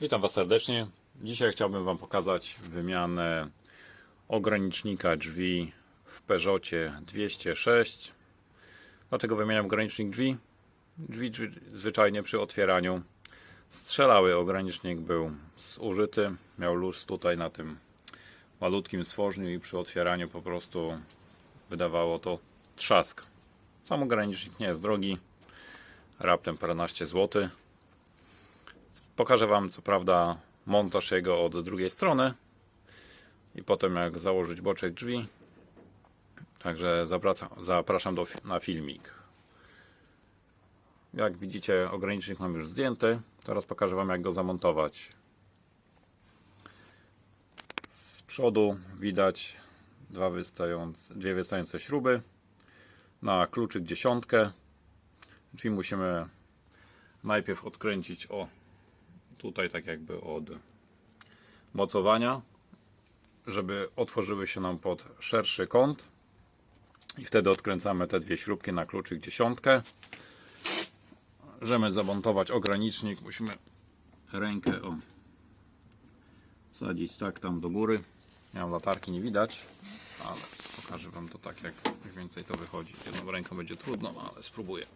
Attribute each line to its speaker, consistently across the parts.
Speaker 1: Witam Was serdecznie. Dzisiaj chciałbym Wam pokazać wymianę ogranicznika drzwi w Peugeotie 206. Dlaczego wymieniam ogranicznik drzwi? Drzwi, drzwi zwyczajnie przy otwieraniu strzelały. Ogranicznik był zużyty, miał luz tutaj na tym malutkim stworzniu i przy otwieraniu po prostu wydawało to trzask. Sam ogranicznik nie jest drogi, raptem paręnaście złotych. Pokażę Wam co prawda montaż jego od drugiej strony i potem jak założyć boczek drzwi. Także zapraszam, do, na filmik. Jak widzicie ogranicznik mam już zdjęty. Teraz pokażę Wam jak go zamontować. Z przodu widać dwa wystające, dwie wystające śruby. Na kluczyk dziesiątkę. Drzwi musimy najpierw odkręcić o tutaj tak jakby od mocowania, żeby otworzyły się nam pod szerszy kąt i wtedy odkręcamy te dwie śrubki na kluczyk dziesiątkę. Żeby zamontować ogranicznik musimy rękę o, wsadzić tak tam do góry. Ja mam latarki, nie widać, ale pokażę Wam to tak jak mniej więcej to wychodzi. Jedną ręką będzie trudno, no ale spróbuję.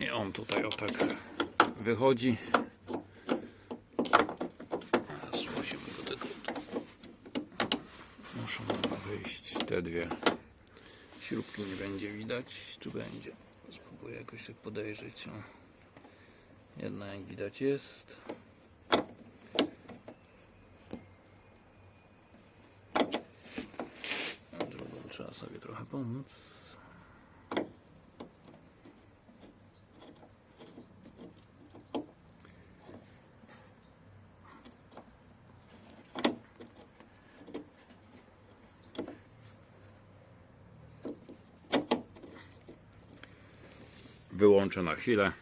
Speaker 1: I on tutaj o tak wychodzi. Musimy do tego. Muszą wyjść te dwie śrubki. Nie będzie widać. Tu będzie. Spróbuję jakoś tak podejrzeć. O. Jedna jak widać jest. A drugą trzeba sobie trochę pomóc. Wyłączę na chwilę.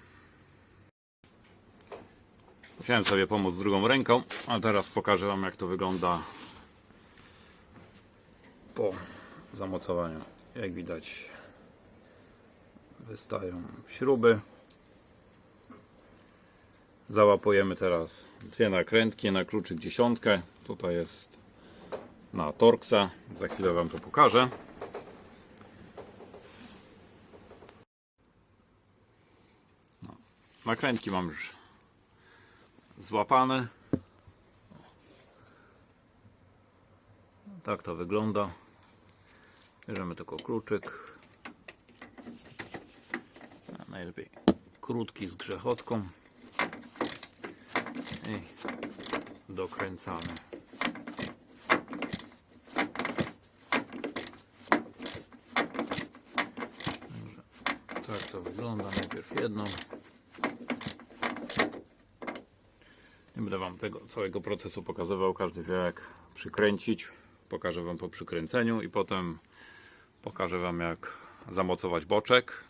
Speaker 1: Musiałem sobie pomóc drugą ręką, a teraz pokażę Wam jak to wygląda po zamocowaniu. Jak widać wystają śruby. Załapujemy teraz dwie nakrętki na kluczyk dziesiątkę. Tutaj jest na Torxa. Za chwilę Wam to pokażę. Nakrętki mam już złapane. Tak to wygląda. Bierzemy tylko kluczyk. Najlepiej krótki z grzechotką. I dokręcamy. Tak to wygląda. Najpierw jedną. Nie będę Wam tego całego procesu pokazywał. Każdy wie jak przykręcić. Pokażę Wam po przykręceniu i potem pokażę Wam jak zamocować boczek.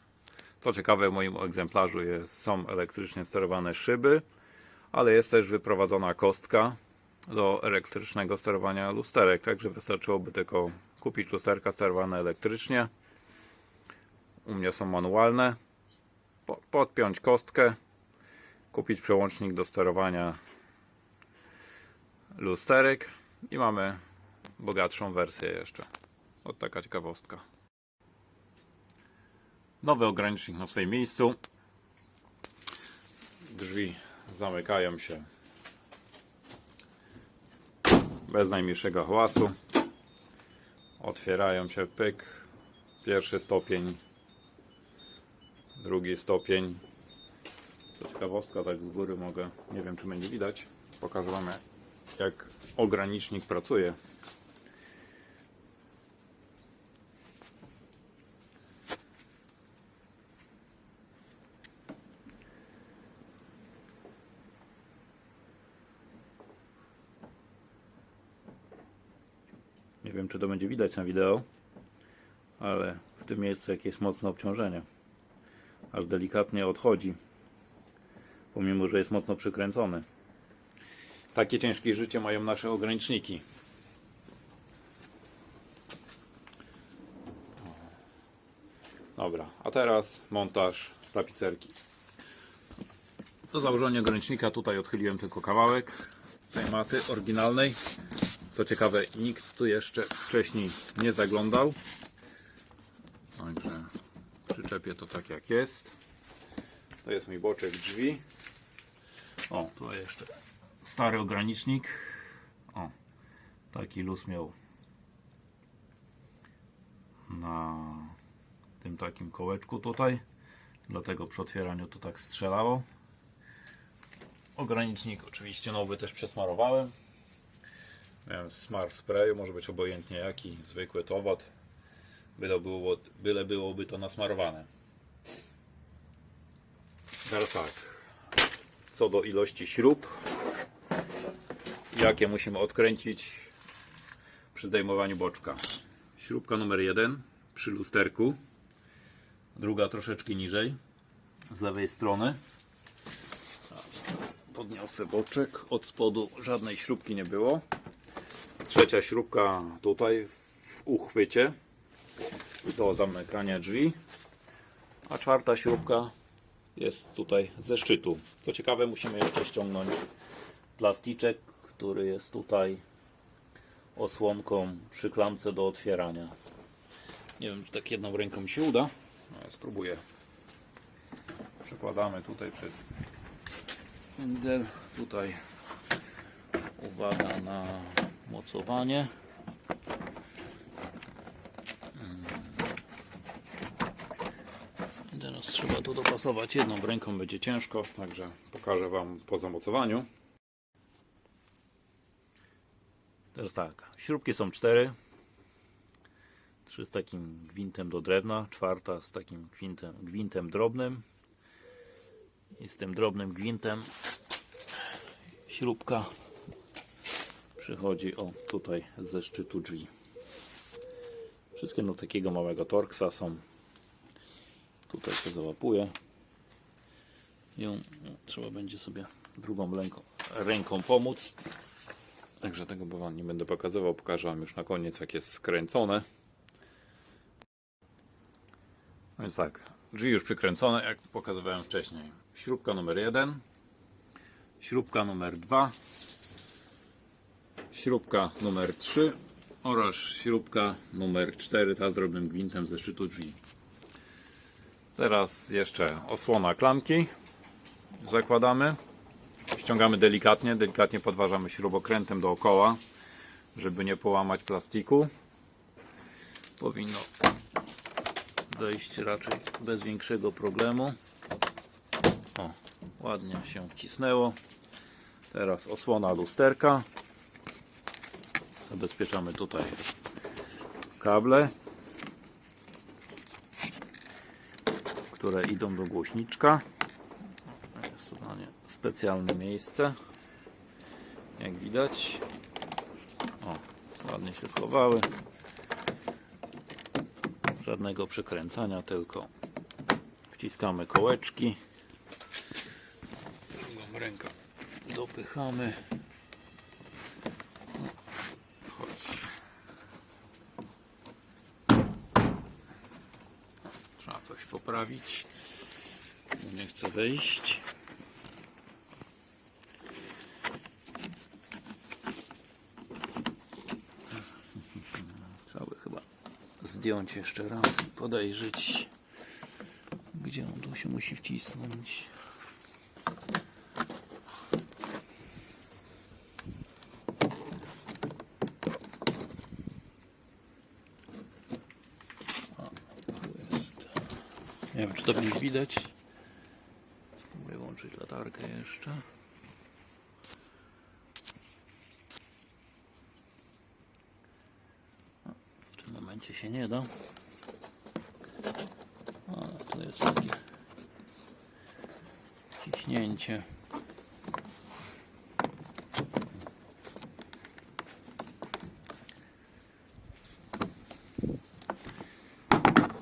Speaker 1: Co ciekawe w moim egzemplarzu jest, są elektrycznie sterowane szyby, ale jest też wyprowadzona kostka do elektrycznego sterowania lusterek. Także wystarczyłoby tylko kupić lusterka sterowane elektrycznie. U mnie są manualne. Po- Podpiąć kostkę kupić przełącznik do sterowania lusterek i mamy bogatszą wersję jeszcze. Od taka ciekawostka. Nowy ogranicznik na swoim miejscu. Drzwi zamykają się bez najmniejszego hałasu. Otwierają się pyk. Pierwszy stopień, drugi stopień, to ciekawostka, tak z góry mogę, nie wiem czy będzie widać, pokażę Wam jak, ogranicznik pracuje. Nie wiem czy to będzie widać na wideo, ale w tym miejscu jakie jest mocne obciążenie. aż delikatnie odchodzi, pomimo że jest mocno przykręcony. Takie ciężkie życie mają nasze ograniczniki. Dobra, a teraz montaż tapicerki. Do założenia ogranicznika tutaj odchyliłem tylko kawałek tej maty oryginalnej. Co ciekawe, nikt tu jeszcze wcześniej nie zaglądał. Także przyczepię to tak jak jest. To jest mój boczek drzwi. O, tu jeszcze stary ogranicznik. O, taki luz miał na tym takim kołeczku tutaj. Dlatego przy otwieraniu to tak strzelało. Ogranicznik oczywiście nowy też przesmarowałem. Miałem smar sprayu, może być obojętnie jaki, zwykły towat. Byle, było, byle byłoby to nasmarowane. Teraz tak. Co do ilości śrub, jakie musimy odkręcić przy zdejmowaniu boczka. Śrubka numer jeden przy lusterku, druga troszeczkę niżej, z lewej strony. Podniosę boczek, od spodu żadnej śrubki nie było. Trzecia śrubka tutaj w uchwycie do zamykania drzwi, a czwarta śrubka jest tutaj ze szczytu. Co ciekawe, musimy jeszcze ściągnąć plasticzek, który jest tutaj osłonką przy klamce do otwierania. Nie wiem, czy tak jedną ręką mi się uda. No, spróbuję. Przekładamy tutaj przez pędzel. Tutaj uwaga na mocowanie. Teraz trzeba to dopasować. Jedną ręką będzie ciężko, także pokażę Wam po zamocowaniu. Teraz tak, śrubki są cztery. Trzy z takim gwintem do drewna, czwarta z takim gwintem, gwintem drobnym. I z tym drobnym gwintem śrubka przychodzi o tutaj ze szczytu drzwi. Wszystkie do takiego małego torksa są. Tutaj się załapuje. Ją no, trzeba będzie sobie drugą ręką, ręką pomóc. Także tego bo wam nie będę pokazywał. Pokażę Wam już na koniec jak jest skręcone. No Więc tak, drzwi już przykręcone, jak pokazywałem wcześniej. Śrubka numer 1, śrubka numer 2, śrubka numer 3 oraz śrubka numer 4, ta z gwintem ze szczytu drzwi. Teraz jeszcze osłona klamki zakładamy. Ściągamy delikatnie, delikatnie podważamy śrubokrętem dookoła, żeby nie połamać plastiku. Powinno dojść raczej bez większego problemu. O, ładnie się wcisnęło. Teraz osłona lusterka. Zabezpieczamy tutaj kable, które idą do głośniczka. Jest to dla nie specjalne miejsce. Jak widać. O, ładnie się schowały. Żadnego przekręcania, tylko wciskamy kołeczki. Drugą ręką dopychamy. Chodź. Trzeba coś poprawić. Nie chcę wejść. Trzeba by chyba zdjąć jeszcze raz i podejrzeć, gdzie on tu się musi wcisnąć. O, tu jest. Nie wiem, czy to będzie widać. Spróbuję włączyć latarkę jeszcze. W tym momencie się nie da. Ale jest takie ciśnięcie.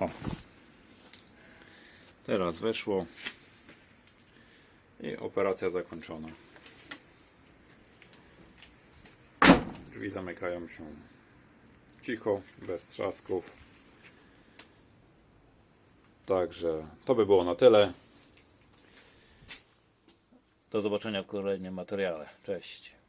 Speaker 1: O. Teraz weszło i operacja zakończona. Drzwi zamykają się cicho, bez trzasków. Także to by było na tyle. Do zobaczenia w kolejnym materiale. Cześć.